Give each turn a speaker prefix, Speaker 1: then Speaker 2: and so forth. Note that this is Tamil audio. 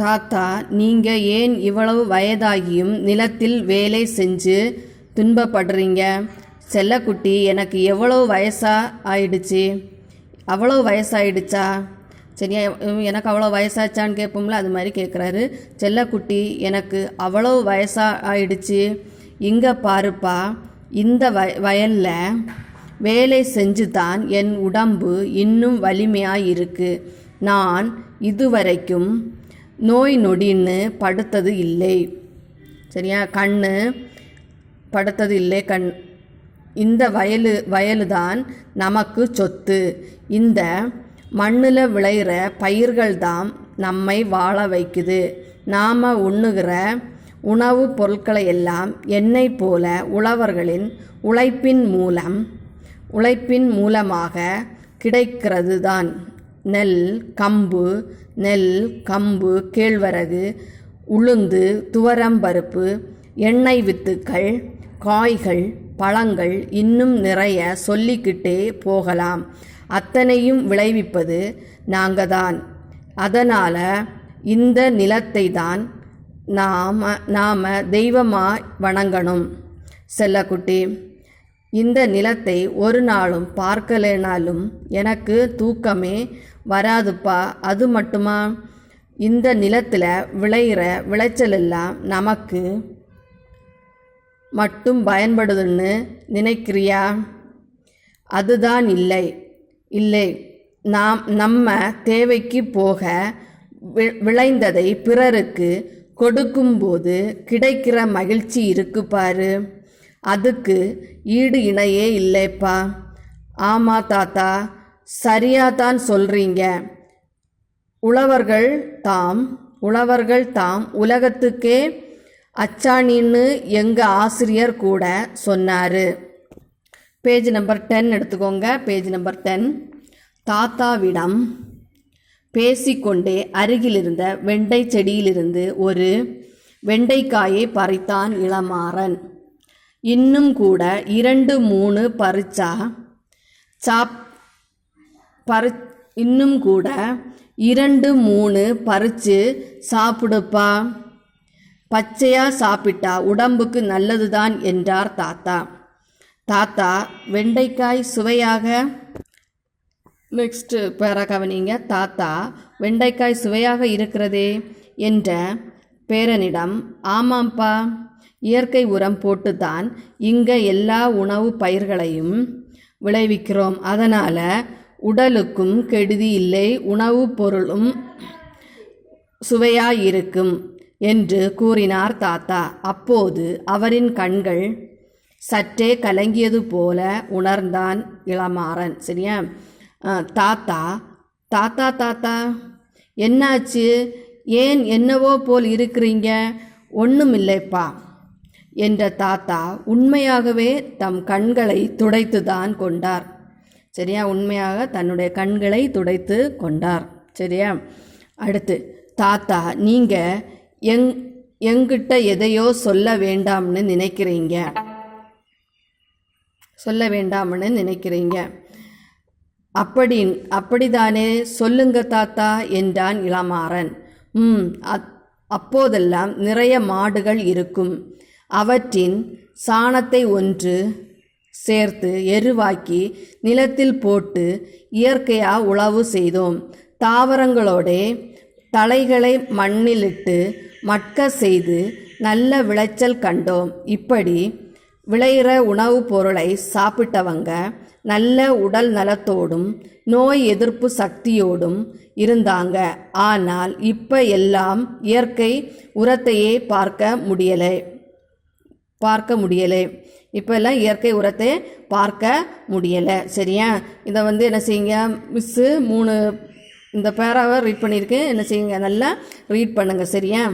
Speaker 1: தாத்தா நீங்க ஏன் இவ்வளவு வயதாகியும் நிலத்தில் வேலை செஞ்சு துன்பப்படுறீங்க? செல்லக்குட்டி எனக்கு எவ்வளவு வயசா ஆயிடுச்சு? அவ்வளோ வயசாயிடுச்சா? சரியா எனக்கு அவ்வளோ வயசாச்சான்னு கேட்போம்ல அது மாதிரி கேட்குறாரு. செல்லக்குட்டி எனக்கு அவ்வளோ வயசா ஆயிடுச்சு. இங்கே பாருப்பா இந்த வய வயலில் வேலை செஞ்சு தான் என் உடம்பு இன்னும் வலிமையாக இருக்குது நான் இதுவரைக்கும் நோய் நொடின்னு படுத்தது இல்லை. சரியா? கண் படுத்தது இல்லை. கண் இந்த வயலு வயலு தான் நமக்கு சொத்து. இந்த மண்ணில் விளையிற பயிர்கள் தான் நம்மை வாழ வைக்குது. நாம் உண்ணுகிற உணவுப் பொருட்களை எல்லாம் என்னை போல உழவர்களின் உழைப்பின் மூலம் உழைப்பின் மூலமாக கிடைக்கிறது தான் நெல் கம்பு நெல் கம்பு கேழ்வரகு உளுந்து துவரம்பருப்பு எண்ணெய் வித்துக்கள் காய்கள் பழங்கள் இன்னும் நிறைய சொல்லிக்கிட்டே போகலாம். அத்தனையும் விளைவிப்பது நாங்கள் தான் அதனால் இந்த நிலத்தை தான் நாம் நாம் தெய்வமாக வணங்கணும். செல்லக்குட்டி இந்த நிலத்தை ஒரு நாளும் பார்க்கலைனாலும் எனக்கு தூக்கமே வராதுப்பா. அது மட்டுமா? இந்த நிலத்தில் விளையிற விளைச்சல் எல்லாம் நமக்கு மட்டும் பயன்படுதுன்னு நினைக்கிறியா? அதுதான் இல்லை. இல்லை. நாம் நம்ம தேவைக்கு போக விளைந்ததை பிறருக்கு கொடுக்கும்போது கிடைக்கிற மகிழ்ச்சி இருக்கு பாரு. அதுக்கு ஈடு இணையே இல்லைப்பா. ஆமா தாத்தா சரியா தான் சொல்றீங்க. உழவர்கள் தாம் உழவர்கள் தாம் உலகத்துக்கே அச்சாணின்னு எங்கள் ஆசிரியர் கூட சொன்னார். பேஜ் நம்பர் டென் எடுத்துக்கோங்க. பேஜ் நம்பர் டென் தாத்தாவிடம் பேசிக்கொண்டே அருகிலிருந்த வெண்டை செடியிலிருந்து ஒரு வெண்டைக்காயை பறித்தான் இளமாறன். இன்னும் கூட இரண்டு மூணு பறிச்சா சாப் பறி இன்னும் கூட இரண்டு மூணு பறித்து சாப்பிடுப்பா. பச்சையாக சாப்பிட்டா உடம்புக்கு நல்லதுதான் என்றார் தாத்தா. தாத்தா வெண்டைக்காய் சுவையாக? நெக்ஸ்ட்டு பேரா கவனிங்க. தாத்தா வெண்டைக்காய் சுவையாக இருக்கிறதே என்ற பேரனிடம் ஆமாம்ப்பா இயற்கை உரம் போட்டுத்தான் இங்கே எல்லா உணவு பயிர்களையும் விளைவிக்கிறோம். அதனால் உடலுக்கும் கெடுதி இல்லை உணவுப் பொருளும் சுவையாயிருக்கும் என்று கூறினார் தாத்தா. அப்போது அவரின் கண்கள் சற்றே கலங்கியது போல உணர்ந்தான் இளமாறன். சரியா? தாத்தா தாத்தா தாத்தா என்னாச்சு? ஏன் என்னவோ போல் இருக்கிறீங்க? ஒன்றுமில்லைப்பா என்ற தாத்தா உண்மையாகவே தம் கண்களை துடைத்துதான் கொண்டார். சரியா? உண்மையாக தன்னுடைய கண்களை துடைத்து கொண்டார். சரியா? அடுத்து தாத்தா நீங்கள் எங் எங்கிட்ட எதையோ சொல்ல வேண்டாம்னு நினைக்கிறீங்க. சொல்ல வேண்டாம்னு நினைக்கிறீங்க. அப்படி அப்படிதானே? சொல்லுங்க தாத்தா என்றான் இளமாறன். ம் அப்- அப்போதெல்லாம் நிறைய மாடுகள் இருக்கும். அவற்றின் சாணத்தை ஒன்று சேர்த்து எருவாக்கி நிலத்தில் போட்டு இயற்கையாக உழவு செய்தோம். தாவரங்களோட தலைகளை மண்ணிலிட்டு மட்க செய்து நல்ல விளைச்சல் கண்டோம். இப்படி விளையிற உணவுப் பொருளை சாப்பிட்டவங்க நல்ல உடல் நலத்தோடும் நோய் எதிர்ப்பு சக்தியோடும் இருந்தாங்க. ஆனால் இப்போ எல்லாம் இயற்கை உரத்தையே பார்க்க முடியலை. பார்க்க முடியலை. இப்போ எல்லாம் இயற்கை உரத்தை பார்க்க முடியலை. சரியா? இதை வந்து என்ன செய்யுங்க? மிஸ்ஸு மூணு இந்த பேராவை ரீட் பண்ணியிருக்கேன் என்ன செய்யுங்க? நல்லா ரீட் பண்ணுங்கள் சரியா?